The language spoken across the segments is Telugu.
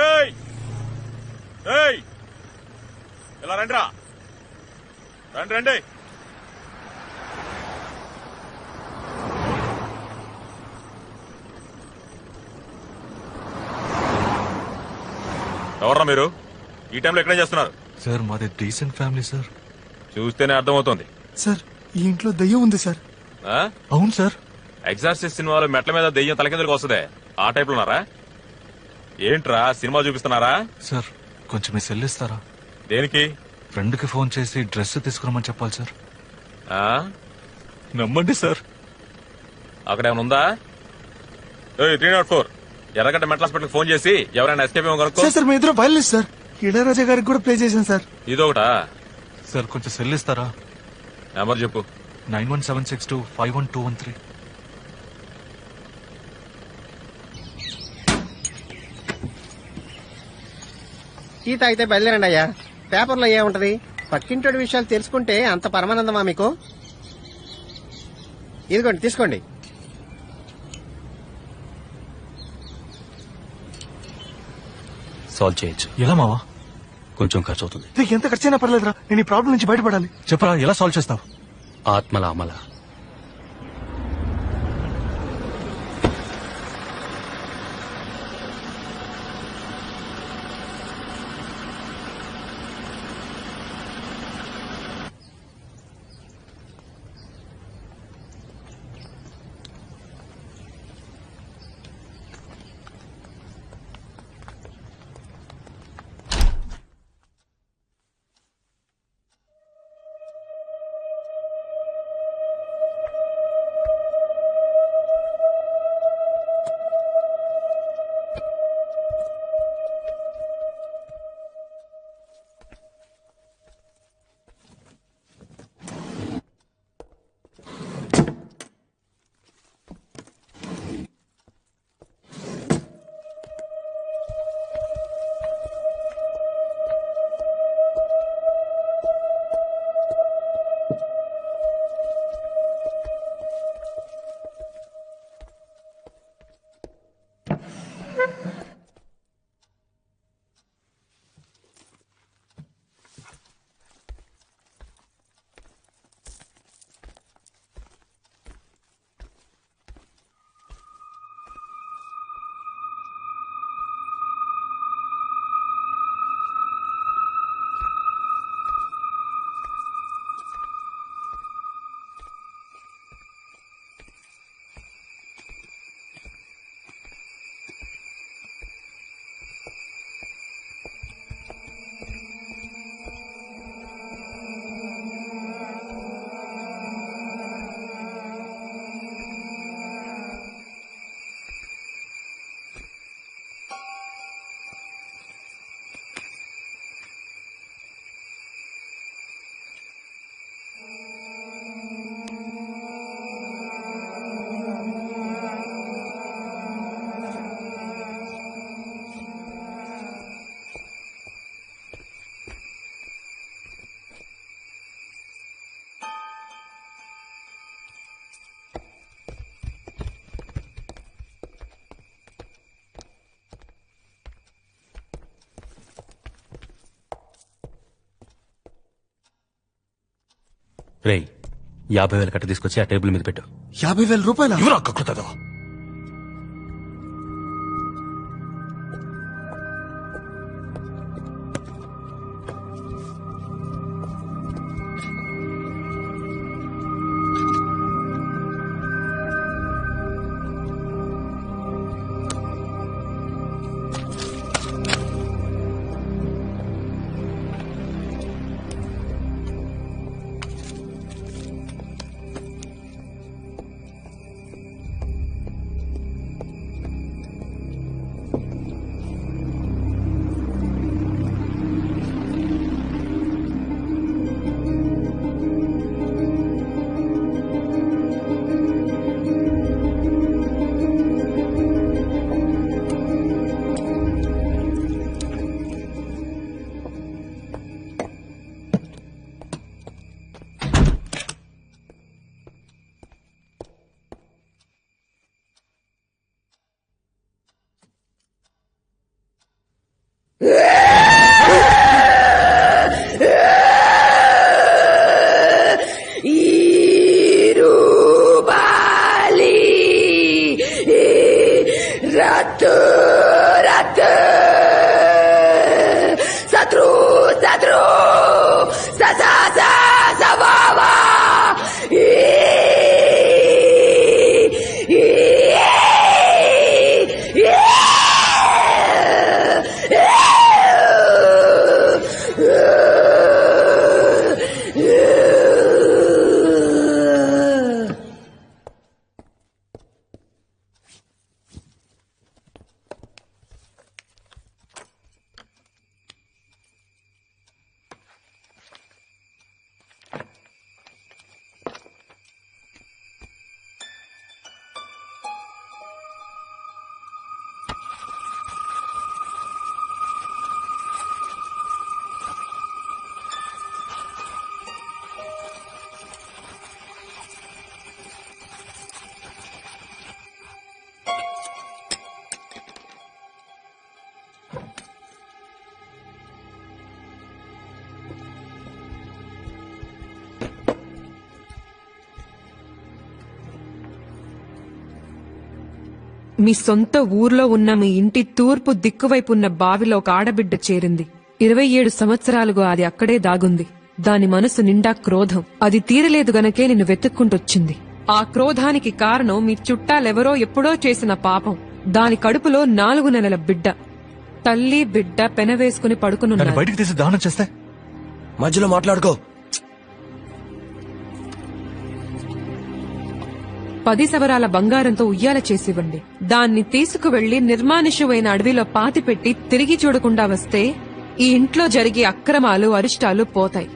ఏయ్! ఏయ్! ఇలా రండిరా రండి రండి. ఎవర్రా మీరు? ఈ టైంలో ఎక్కడేం చేస్తున్నారు? సార్ మాది డీసెంట్ ఫ్యామిలీ సార్. చూస్తేనే అర్థమవుతోంది. సార్ ఈ ఇంట్లో దయ్యం ఉంది సార్. ఆ? అవును సార్. ఎగ్జార్సిస్ సినిమాలో మెట్ల మీద దెయ్యం తలకిందులకు వస్తుందే. ఆ టైప్లో ఉన్నారా? ఏంట్రా సినిమా చూపిస్తున్నారా? సార్ కొంచెం మీ సెల్ ఇస్తారా? దేనికి? ఫ్రెండ్కి ఫోన్ చేసి డ్రెస్ తీసుకురమ్మని చెప్పాలి సార్. ఆ? నమ్మండి సార్. అక్కడ ఏమైనా ఉందా? త్రీ నాట్ ఫోర్ ఎర్రగడ్డ మెట్ల హాస్పిటల్ ఫోన్ చేసి ఎవరైనా ఎస్కేప్ కనుక్కో. సార్ సార్ మీ ఇద్దరు వైలెన్స్ సార్. ఇళయరాజా గారికి కూడా ప్లే చేశాను సార్. ఇదొకటా? సార్ కొంచెం సెల్ ఇస్తారా? నెంబర్ చెప్పు. Nine one seven six two five one two one three. Tea తాగితే బయలుదేరండి అయ్యా. పేపర్లో ఏముంటది? పక్కింటోడి విషయాలు తెలుసుకుంటే అంత పరమానందమా మీకు? ఇదిగోండి తీసుకోండి. సాల్వ్ చేయొచ్చు. ఎలా మావా? కొంచెం ఖర్చు అవుతుంది నీకు ఎంత ఖర్చైనా పర్లేదురా. నేను ఈ ప్రాబ్లం నుంచి బయటపడాలి. చెప్పరా ఎలా సాల్వ్ చేస్తావు? ఆత్మల అమల. రేయ్ యాభై వేల కట్ట తీసుకొచ్చి ఆ టేబుల్ మీద పెట్టు. యాభై వేల రూపాయల? ఎవరా కక్కుతుందో మీ సొంత ఊర్లో ఉన్న మీ ఇంటి తూర్పు దిక్కువైపు ఉన్న బావిలో ఒక ఆడబిడ్డ చేరింది. ఇరవై ఏడు సంవత్సరాలుగా అది అక్కడే దాగుంది. దాని మనసు నిండా క్రోధం. అది తీరలేదు గనకే నిన్ను వెతుక్కుంటొచ్చింది. ఆ క్రోధానికి కారణం మీ చుట్టాలెవరో ఎప్పుడో చేసిన పాపం. దాని కడుపులో నాలుగు నెలల బిడ్డ. తల్లి బిడ్డ పెనవేసుకుని పడుకునున్నారు బయటికి తీసి దానం చేస్తే? మధ్యలో మాట్లాడుకో. పది సవరాల బంగారంతో ఉయ్యాల చేసివ్వండి. దాన్ని తీసుకువెళ్ళి నిర్మానుష్యమైన అడవిలో పాతిపెట్టి తిరిగి చూడకుండా వస్తే ఈ ఇంట్లో జరిగే అక్రమాలు అరిష్టాలు పోతాయి.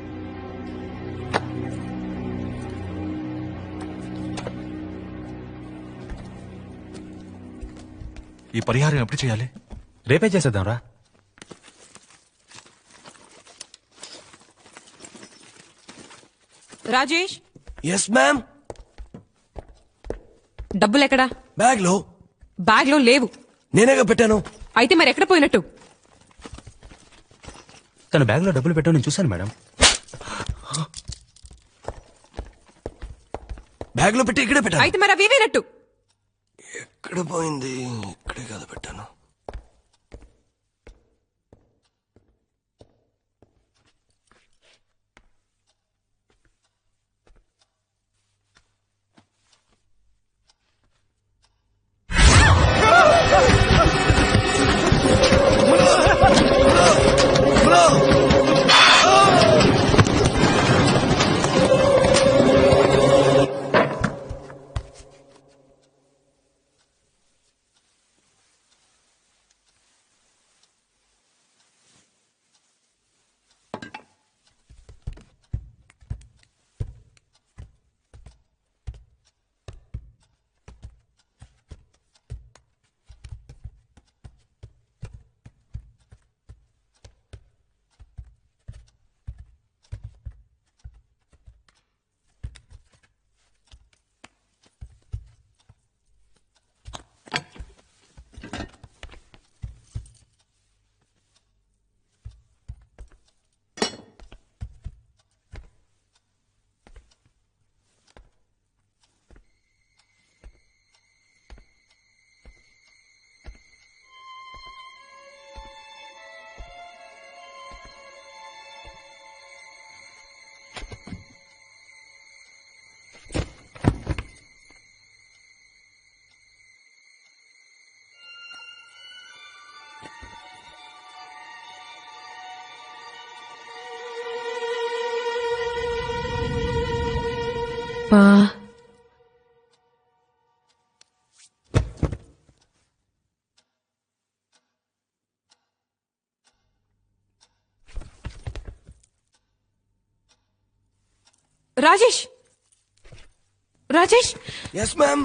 ఈ పరిహారం ఎప్పుడు చేయాలి? రేపే చేసేద్దాం రా. రాజేష్? ఎస్ మ్యామ్ డబ్బులెక్కడా? బ్యాగ్లో బ్యాగ్లో లేవు. నేనేగా పెట్టాను? అయితే మరి ఎక్కడ పోయినట్టు? తన బ్యాగ్లో డబ్బులు పెట్టావు నేను చూశాను మేడం. బ్యాగ్లో పెట్టి ఇక్కడే పెట్టాను. అయితే మరి అవి వేనట్టు ఎక్కడ పోయింది? ఇక్కడే కదా పెట్టాను. పా Rajesh Rajesh yes ma'am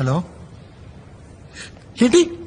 hello? ఏంటి?